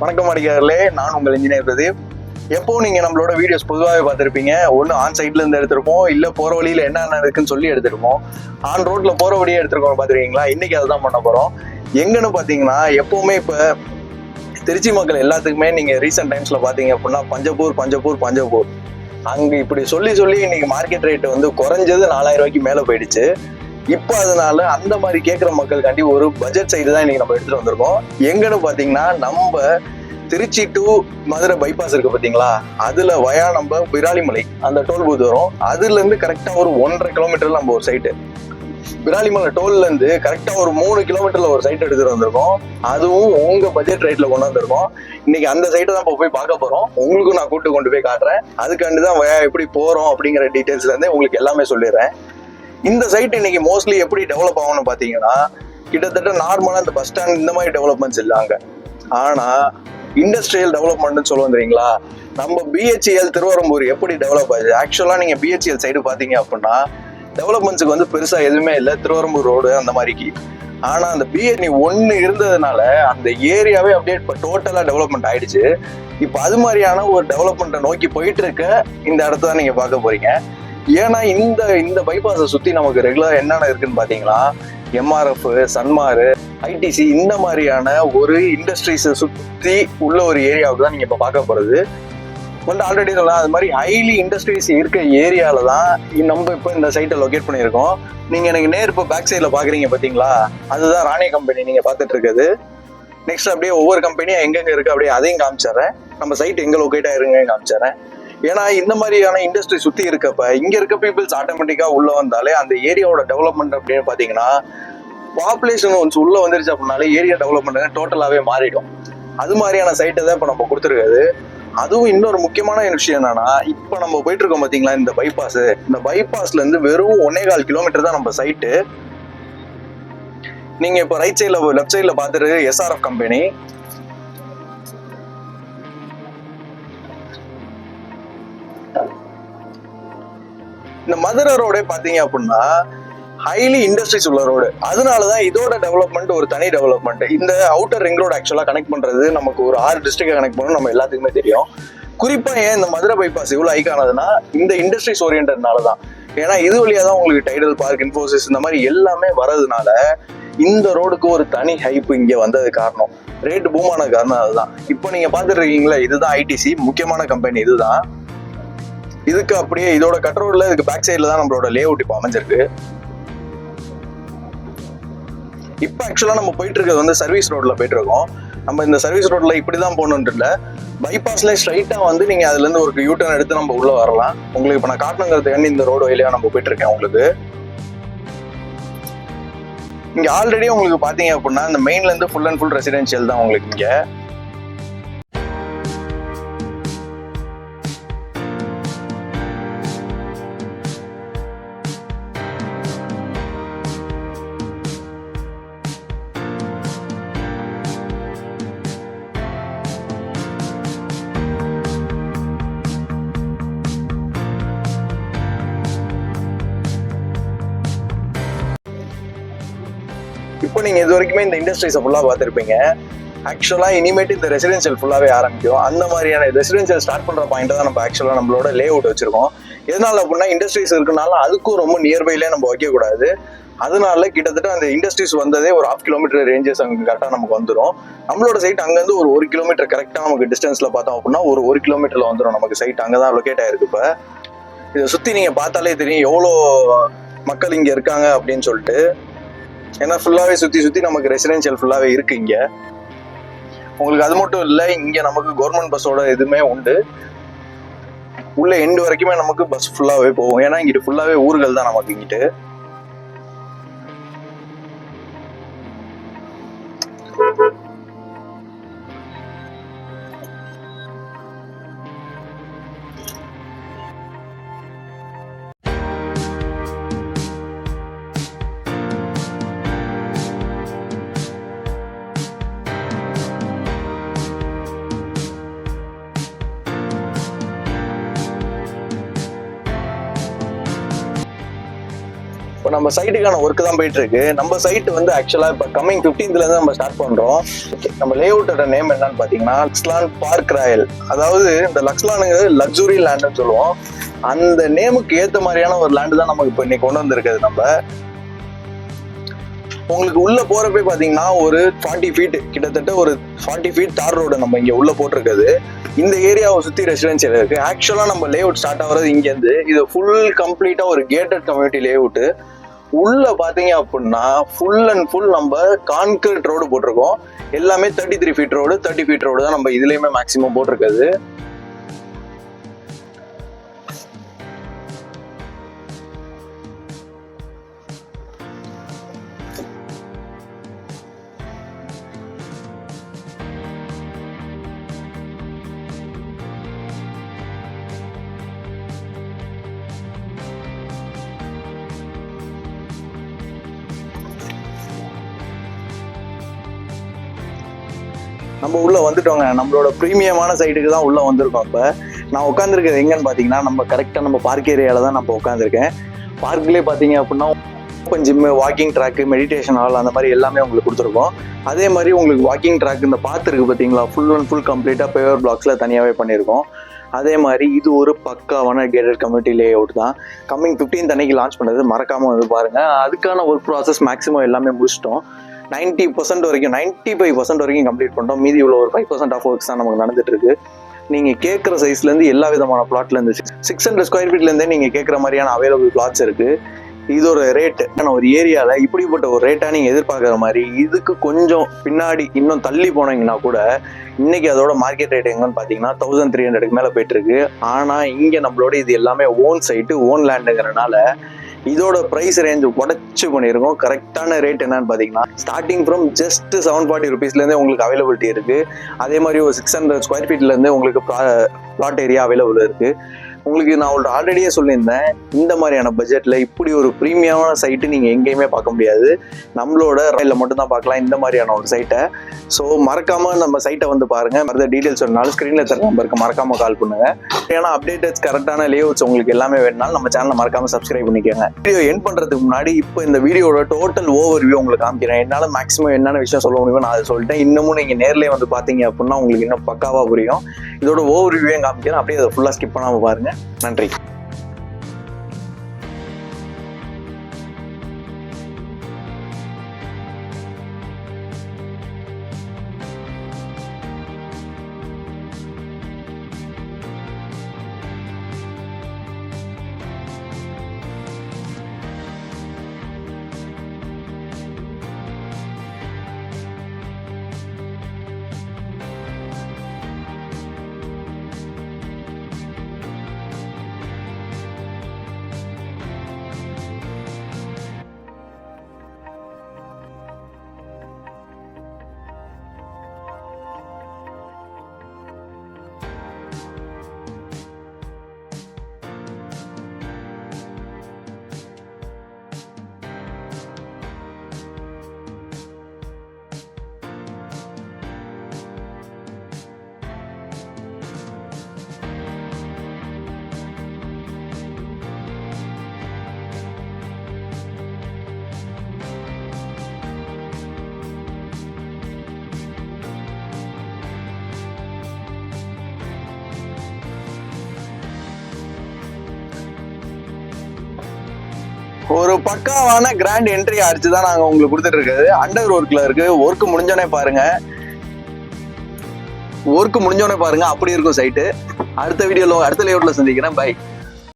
வணக்கம் அடிக்கார்களே நான் உங்கள் இன்ஜினியர் பிரதீப். எப்போ நீங்க நம்மளோட வீடியோஸ் பொதுவாகவே பார்த்துருப்பீங்க. ஒன்று ஆன் சைட்ல இருந்து எடுத்திருப்போம் இல்ல போற வழியில என்னென்ன இருக்குன்னு சொல்லி எடுத்திருப்போம். ஆன் ரோட்ல போற வழியே எடுத்திருக்கோம் பார்த்துருக்கீங்களா? இன்னைக்கு அதுதான் பண்ண போறோம். எங்கன்னு பாத்தீங்கன்னா எப்பவுமே இப்ப திருச்சி மக்கள் எல்லாத்துக்குமே நீங்க ரீசெண்ட் டைம்ஸ்ல பாத்தீங்க அப்படின்னா பஞ்சப்பூர் பஞ்சப்பூர் பஞ்சப்பூர். அங்க இப்படி சொல்லி சொல்லி இன்னைக்கு மார்க்கெட் ரேட் வந்து குறைஞ்சது நாலாயிரம் ரூபாய்க்கு மேல போயிடுச்சு. இப்போ அதனால அந்த மாதிரி கேட்குற மக்களுக்காண்டி ஒரு பட்ஜெட் சைடு தான் இன்னைக்கு நம்ம எடுத்துட்டு வந்திருக்கோம். எங்கன்னு பாத்தீங்கன்னா நம்ம திருச்சி டு மதுரை பைபாஸ் இருக்கு பாத்தீங்களா? அதுல வயா நம்ம விராலிமலை அந்த டோல் பூத் வரும். அதுல இருந்து கரெக்டா ஒரு ஒன்றரை கிலோமீட்டர்ல நம்ம ஒரு சைட்டு விராலிமலை டோல்ல இருந்து கரெக்டா ஒரு மூணு கிலோமீட்டர்ல ஒரு சைட் எடுத்துட்டு வந்திருக்கோம். அதுவும் உங்க பட்ஜெட் ரேட்ல கொண்டு வந்திருக்கோம் இன்னைக்கு அந்த சைட்டை தான் இப்ப போய் பார்க்க போறோம். உங்களுக்கும் நான் கூட்டு கொண்டு போய் காட்டுறேன். அதுக்காண்டி தான் வயா எப்படி போறோம் அப்படிங்கிற டீட்டெயில்ஸ்ல இருந்து உங்களுக்கு எல்லாமே சொல்லிடுறேன். இந்த சைட் இன்னைக்கு மோஸ்ட்லி எப்படி டெவலப் ஆகும்னு பாத்தீங்கன்னா கிட்டத்தட்ட நார்மலா இந்த பஸ் ஸ்டாண்ட் இந்த மாதிரி டெவலப்மெண்ட்ஸ் இல்லாங்க. ஆனா இண்டஸ்ட்ரியல் டெவலப்மெண்ட்னு சொல்லுவோம் தெரியுங்களா? நம்ம பிஹெச்இஎல் திருவரம்பூர் எப்படி டெவலப் ஆகுது? ஆக்சுவலா நீங்க பிஹெச்இஎல் சைடு பாத்தீங்க அப்படின்னா டெவலப்மெண்ட்ஸுக்கு வந்து பெருசா எதுவுமே இல்லை. திருவரம்பூர் ரோடு அந்த மாதிரிக்கு. ஆனா அந்த பிஎன்இ ஒன்னு இருந்ததுனால அந்த ஏரியாவே அப்படியே இப்போ டோட்டலா டெவலப்மெண்ட் ஆயிடுச்சு. இப்போ அது மாதிரியான ஒரு டெவலப்மெண்ட்டை நோக்கி போயிட்டு இருக்க இந்த இடத்த தான் நீங்க பார்க்க போறீங்க. ஏன்னா இந்த இந்த பைபாஸை சுத்தி நமக்கு ரெகுலர் என்னென்ன இருக்குன்னு பாத்தீங்களா? எம்ஆர்எஃப் சன்மாரு ஐடிசி இந்த மாதிரியான ஒரு இண்டஸ்ட்ரீஸை சுத்தி உள்ள ஒரு ஏரியாவுக்கு தான் நீங்க இப்ப பார்க்க போறது. வந்து ஆல்ரெடி சொல்லலாம் அது மாதிரி ஹைலி இண்டஸ்ட்ரீஸ் இருக்க ஏரியால தான் நம்ம இப்போ இந்த சைட்டை லொகேட் பண்ணியிருக்கோம். நீங்க எனக்கு நேர் இப்போ பேக் சைடில் பாக்குறீங்க பாத்தீங்களா? அதுதான் ராணி கம்பெனி நீங்க பார்த்துட்டு இருக்குது நெக்ஸ்ட் அப்படியே ஒவ்வொரு கம்பெனியும் எங்கெங்க இருக்கு அப்படியே அதையும் காமிச்சிடுறேன். நம்ம சைட் எங்க லொகேட் ஆயிருங்க காமிச்சிடுறேன். ஏன்னா இந்த மாதிரியான இண்டஸ்ட்ரி சுத்தி இருக்கப்ப இங்க இருக்க பீப்புள்ஸ் ஆட்டோமேட்டிக்கா உள்ள வந்தாலே அந்த ஏரியாவோட டெவலப்மெண்ட் அப்படின்னு பாத்தீங்கன்னா பாப்புலேஷன் ஒன்ஸ் உள்ள வந்துருச்சு அப்படின்னாலே ஏரியா டெவலப்மெண்ட் டோட்டலாவே மாறிடும். அது மாதிரியான சைட்டை தான் இப்போ நம்ம கொடுத்துருக்காது அதுவும் இன்னொரு முக்கியமான விஷயம் என்னன்னா இப்போ நம்ம போயிட்டு இருக்கோம் பாத்தீங்களா இந்த பைபாஸ் இந்த பைபாஸ்ல இருந்து வெறும் ஒன்னே கால் கிலோமீட்டர் தான் நம்ம சைட்டு நீங்க இப்போ ரைட் சைட்ல லெஃப்ட் சைட்ல பாத்துட்டு எஸ்ஆர்எஃப் கம்பெனி இந்த மதுரை ரோடே பாத்தீங்க அப்படின்னா ஹைலி இண்டஸ்ட்ரீஸ் உள்ள ரோடு அதனாலதான் இதோட டெவலப்மெண்ட் ஒரு தனி டெவலப்மெண்ட் இந்த outer ring road actually connect பண்றது நமக்கு ஒரு ஆறு டிஸ்ட்ரிக்ட் கனெக்ட் பண்ணணும் நம்ம எல்லாத்துக்குமே தெரியும். குறிப்பா ஏன் இந்த மதுரை பைபாஸ் இவ்வளவு ஐக்கானதுன்னா இந்த இண்டஸ்ட்ரீஸ் ஓரியன்டனால தான் ஏன்னா இது வழியா தான் உங்களுக்கு டைடல் பார்க் இன்ஃபோசிஸ் இந்த மாதிரி எல்லாமே வரதுனால இந்த ரோடுக்கு ஒரு தனி ஹைப் இங்க வந்தது காரணம். ரேட்டு பூமான காரணம் அதுதான். இப்போ நீங்க பாத்துட்டு இருக்கீங்களா இதுதான் ஐடிசி முக்கியமான கம்பெனி இதுதான். இதுக்கு அப்படியே இதோட கட் ரோட்ல இதுக்கு பேக் சைடுல தான் நம்மளோட லே அவுட் இப்போ அமைஞ்சிருக்கு. இப்போ ஆக்சுவலாக நம்ம போயிட்டு இருக்கிறது வந்து சர்வீஸ் ரோட்ல போயிட்டு இருக்கோம். நம்ம இந்த சர்வீஸ் ரோட்ல இப்படிதான் போகணுன்ட்டு இல்லை பைபாஸ்ல ஸ்ட்ரைட்டாக வந்து நீங்க அதுல இருந்து ஒரு யூ டர்ன் எடுத்து நம்ம உள்ள வரலாம். உங்களுக்கு இப்போ நான் காட்டணுங்கிறதுக்காண்டி இந்த ரோடு வழியாக நம்ம போயிட்டு இருக்கேன் உங்களுக்கு. இங்க ஆல்ரெடி உங்களுக்கு பாத்தீங்க அப்படின்னா இந்த மெயின்ல இருந்து ஃபுல் அண்ட் ஃபுல் ரெசிடென்ஷியல் தான் உங்களுக்கு இங்க. இப்போ நீங்க இது வரைக்குமே இந்த இண்டஸ்ட்ரீஸை ஃபுல்லா பார்த்துருப்பீங்க. ஆக்சுவலா இனிமேட்டு இந்த ரெசிடென்ஷியல் ஃபுல்லாவே ஆரம்பிக்கும். அந்த மாதிரியான ரெசிடென்ஷியல் ஸ்டார்ட் பண்ற பாயிண்ட் தான் நம்ம ஆக்சுவலா நம்மளோட லே அவுட் வச்சிருக்கோம். எதனால அப்படின்னா இண்டஸ்ட்ரீஸ் இருக்கனால அதுக்கும் ரொம்ப நியர்பைலே நம்ம வைக்கக்கூடாது அதனால கிட்டத்தட்ட அந்த இண்டஸ்ட்ரீஸ் வந்ததே ஒரு ஹாஃப் கிலோமீட்டர் ரேஞ்சஸ் அங்கே கரெக்டாக நமக்கு வந்துடும் நம்மளோட சைட் அங்கேருந்து ஒரு ஒரு கிலோமீட்டர் கரெக்டாக நமக்கு டிஸ்டன்ஸில் பார்த்தோம் அப்படின்னா ஒரு ஒரு கிலோமீட்டரில் வந்துடும் நமக்கு சைட் அங்கே தான் லொக்கேட் ஆயிருக்கு இப்போ. இதை சுற்றி நீங்கள் பார்த்தாலே தெரியும் எவ்வளோ மக்கள் இங்கே இருக்காங்க அப்படின்னு சொல்லிட்டு. ஏன்னா ஃபுல்லாகவே சுற்றி சுற்றி நமக்கு ரெசிடென்ஷியல் ஃபுல்லாகவே இருக்கு இங்கே. உங்களுக்கு அது மட்டும் இல்லை இங்கே நமக்கு கவர்மெண்ட் பஸ்ஸோட எதுவுமே உண்டு. உள்ள எண்டு வரைக்குமே நமக்கு பஸ் ஃபுல்லாகவே போகும். ஏன்னா இங்கிட்டு ஃபுல்லாகவே ஊர்கள் தான் நமக்கு இங்கிட்டு. இப்போ நம்ம சைட்டுக்கான ஒர்க் தான் போயிட்டு இருக்கு நம்ம சைட் வந்து ஆக்சுவலா இப்போ கம்மிங் பிப்டீன்ல இருந்து நம்ம ஸ்டார்ட் பண்றோம். நம்ம லே அவுட்டோட நேம் என்னன்னு பாத்தீங்கன்னா லக்ஸ்லான் பார்க் ராயல் அதாவது இந்த லக்ஸ்லானுங்கிறது லக்ஸுரி லேண்ட்னு சொல்லுவோம். அந்த நேமுக்கு ஏத்த மாதிரியான ஒரு லேண்ட் தான் நமக்கு இப்போ இன்னைக்கு கொண்டு வந்திருக்குது நம்ம. உங்களுக்கு உள்ள போறப்பே பாத்தீங்கன்னா ஒரு ஃபார்ட்டி ஃபீட் கிட்டத்தட்ட ஒரு ஃபார்ட்டி ஃபீட் தார் ரோடு நம்ம இங்க உள்ள போட்டிருக்குது. இந்த ஏரியாவை சுத்தி ரெசிடென்சியல் இருக்கு. ஆக்சுவலா நம்ம லே அவுட் ஸ்டார்ட் ஆகுறது இங்க இருந்து இது ஃபுல் கம்ப்ளீட்டா ஒரு கேட்டட் கம்யூனிட்டி லே அவுட்டு உள்ள பாத்தீங்க அப்படின்னா ஃபுல் அண்ட் ஃபுல் நம்ம கான்கிரீட் ரோடு போட்டிருக்கோம். எல்லாமே thirty three feet road thirty feet road தான் நம்ம இதுலயுமே மேக்ஸிமம் போட்டிருக்குது நம்ம உள்ள வந்துட்டோங்க. நம்மளோட ப்ரீமியமான சைட்டுக்கு தான் உள்ள வந்திருக்கோம் இப்போ. நான் உட்காந்துருக்கிறது எங்கன்னு பார்த்தீங்கன்னா நம்ம கரெக்டாக நம்ம பார்க் ஏரியாவில் தான் நம்ம உட்காந்துருக்கேன் பார்க்லேயே பார்த்தீங்க அப்படின்னா open gym walking track meditation hall அந்த மாதிரி எல்லாமே உங்களுக்கு கொடுத்துருக்கோம். அதே மாதிரி உங்களுக்கு வாக்கிங் ட்ராக் இந்த பாத்து இருக்கு பார்த்தீங்களா ஃபுல் அண்ட் ஃபுல் கம்ப்ளீட்டாக பேவர் பிளாக்ஸில் தனியாகவே பண்ணியிருக்கோம். அதே மாதிரி இது ஒரு பக்காவான கேட்டட் கம்யூனிட்டி லே அவுட் தான். கம்மிங் 15th அன்னைக்கு லான்ச் பண்ணது மறக்காமல் வந்து பாருங்கள் அதுக்கான ஒர்க் ப்ராசஸ் மேக்ஸிமம் எல்லாமே முடிச்சிட்டோம். 90% பர்சன்ட் வரைக்கும் 95% ஃபைவ் பர்சன்ட் வரைக்கும் கம்ப்ளீட் பண்ணிட்டோம். மீதி உள்ள ஒரு ஃபைவ் பர்சன்ட் ஆஃப் ஒர்க்ஸ் தான் நமக்கு நடந்துட்டு இருக்கு நீங்க கேட்குற சைஸ்ல இருந்து எல்லா விதமான பிளாட்ல இருந்து சிக்ஸ் ஹண்ட்ரட் ஸ்கொயர் ஃபீட்ல இருந்தே நீங்க கேட்குற மாதிரியான அவைலபிள் பிளாட்ஸ் இருக்கு. ஒரு ரேட் ஒரு ஏரியாவில் இப்படிப்பட்ட ஒரு ரேட்டாக நீங்கள் எதிர்பார்க்குற மாதிரி இதுக்கு கொஞ்சம் பின்னாடி இன்னும் தள்ளி போனீங்கன்னா கூட இன்றைக்கி அதோட மார்க்கெட் ரேட் எங்கன்னு பார்த்தீங்கன்னா தௌசண்ட் த்ரீ ஹண்ட்ரடுக்கு மேலே போயிட்டுருக்கு. ஆனால் இங்கே நம்மளோட இது எல்லாமே ஓன் சைட்டு ஓன் லேண்டுங்கிறனால இதோட ப்ரைஸ் ரேஞ்ச் உடச்சு பண்ணியிருக்கோம். கரெக்டான ரேட் என்னன்னு பார்த்தீங்கன்னா starting from just seven forty ருபீஸ்லேருந்தே உங்களுக்கு அவைலபிலிட்டி இருக்குது அதே மாதிரி ஒரு சிக்ஸ் ஹண்ட்ரட் ஸ்கொயர் ஃபீட்லேருந்து உங்களுக்கு பிளாட் ஏரியா அவைலபிள் இருக்குது உங்களுக்கு நான் உங்கள்ட்ட ஆல்ரெடியே சொல்லியிருந்தேன் இந்த மாதிரியான பட்ஜெட்டில் இப்படி ஒரு ப்ரீமியமான சைட்டு நீங்கள் எங்கேயுமே பார்க்க முடியாது. நம்மளோட ரயிலில் மட்டும்தான் பார்க்கலாம் இந்த மாதிரியான ஒரு சைட்டை ஸோ மறக்காமல் நம்ம சைட்டை வந்து பாருங்க. மற்ற டீட்டெயில்ஸ் வேணாலும் ஸ்க்ரீனில் தர நம்பருக்கு மறக்காமல் கால் பண்ணுங்க. ஏன்னா அப்டேட்டட்ஸ் கரெக்டான லேஅவுட்ஸ் உங்களுக்கு எல்லாமே வேணுனாலும் நம்ம சேனலை மறக்காமல் சப்ஸ்கிரைப் பண்ணிக்கோங்க. வீடியோ என் பண்ணுறதுக்கு முன்னாடி இப்போ இந்த வீடியோட டோட்டல் ஓவர் வியூ உங்களுக்கு காமிக்கிறேன். என்னால் மேக்ஸிமம் என்னென்ன விஷயம் சொல்ல முடியுமோ நான் அதை சொல்லிட்டேன். இன்னமும் நீங்கள் நேரிலே வந்து பார்த்தீங்க அப்படின்னா உங்களுக்கு இன்னும் பக்காவாக புரியும். இதோட ஓவர் வியூவையும் காமிக்கிறேன். அப்படியே அதை ஃபுல்லாக ஸ்கிப் பண்ணாமல் பாருங்க. Manrique. ஒரு பக்காவான கிராண்ட் என்ட்ரி அடிச்சு தான் நாங்க உங்களுக்கு கொடுத்துட்டு இருக்கிறது அண்டர் ஒர்க்ல இருக்கு. ஒர்க் முடிஞ்சோடனே பாருங்க. ஒர்க் முடிஞ்சோடனே பாருங்க. அப்படி இருக்கும் சைட்டு அடுத்த வீடியோல அடுத்த லேஅவுட்ல சந்திக்கிறேன். பை